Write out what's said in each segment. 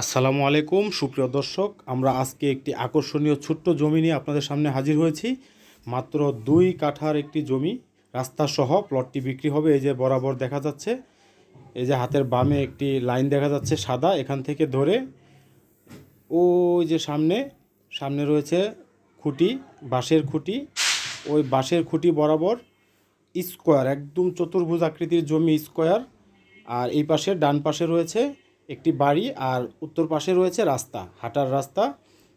আসসালামু আলাইকুম, সুপ্রিয় দর্শক। আমরা আজকে একটি আকর্ষণীয় ছোট্ট জমি নিয়ে আপনাদের সামনে হাজির হয়েছি। মাত্র দুই কাঠার একটি জমি রাস্তা সহ প্লটটি বিক্রি হবে, এই যে বরাবর দেখা যাচ্ছে। এই যে হাতের বামে একটি লাইন দেখা যাচ্ছে সাদা, এখান থেকে ধরে ওই যে সামনে সামনে রয়েছে খুঁটি, বাঁশের খুঁটি। ওই বাঁশের খুঁটি বরাবর স্কোয়ার, একদম চতুর্ভুজ আকৃতির জমি স্কোয়ার। আর এই পাশে ডান পাশে রয়েছে একটি বাড়ি আর উত্তর পাশে রয়েছে রাস্তা, হাঁটার রাস্তা।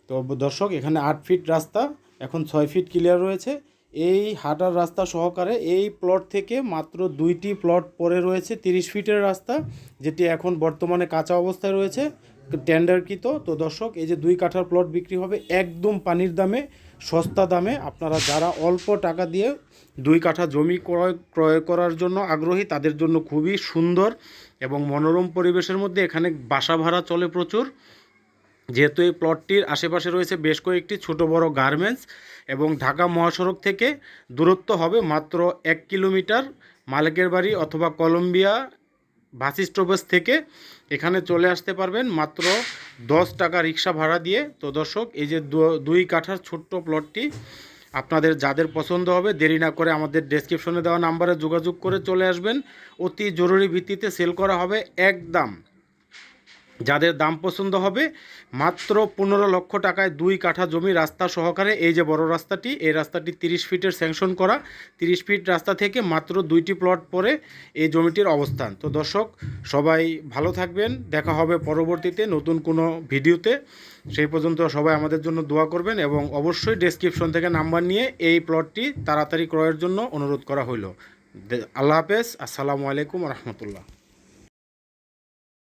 তো দর্শক, এখানে আট ফিট রাস্তা, এখন ছয় ফিট ক্লিয়ার রয়েছে। এই হাঁটার রাস্তা সহকারে এই প্লট থেকে মাত্র দুইটি প্লট পরে রয়েছে, তিরিশ ফিটের রাস্তা, যেটি এখন বর্তমানে কাঁচা অবস্থায় রয়েছে টেন্ডারকৃত তো দর্শক, এই যে দুই কাঠার প্লট বিক্রি হবে একদম পানির দামে, সস্তা দামে। আপনারা যারা অল্প টাকা দিয়ে দুই কাঠা জমি ক্রয় ক্রয় করার জন্য আগ্রহী, তাদের জন্য খুবই সুন্দর এবং মনোরম পরিবেশের মধ্যে এখানে বাসা ভাড়া চলে প্রচুর। যেহেতু এই প্লটটির আশেপাশে রয়েছে বেশ কয়েকটি ছোট বড় গার্মেন্টস এবং ঢাকা মহাসড়ক থেকে দূরত্ব হবে মাত্র এক কিলোমিটার মালিকের বাড়ি অথবা কলম্বিয়া বাস স্টপেজ থেকে। এখানে চলে আসতে পারবেন মাত্র দশ টাকা রিক্সা ভাড়া দিয়ে। তো দর্শক, এই যে দুই কাঠার ছোট্ট প্লটটি আপনাদের যাদের পছন্দ হবে, দেরি না করে আমাদের ডেসক্রিপশনে দেওয়া নাম্বারে যোগাযোগ করে চলে আসবেন। অতি জরুরি ভিত্তিতে সেল করা হবে একদম যাদের দাম পছন্দ হবে, মাত্র পনেরো লক্ষ টাকায় দুই কাঠা জমি রাস্তা সহকারে এই যে বড় রাস্তাটি, এই রাস্তাটি তিরিশ ফিটের স্যাংশন করা। তিরিশ ফিট রাস্তা থেকে মাত্র দুইটি প্লট পরে এই জমিটির অবস্থান। তো দর্শক, সবাই ভালো থাকবেন, দেখা হবে পরবর্তীতে নতুন কোনো ভিডিওতে। সেই পর্যন্ত সবাই আমাদের জন্য দোয়া করবেন এবং অবশ্যই ডেসক্রিপশন থেকে নাম্বার নিয়ে এই প্লটটি তাড়াতাড়ি ক্রয়ের জন্য অনুরোধ করা হইল। আল্লাহ হাফেজ, আসসালামু আলাইকুম রহমতুল্লাহ।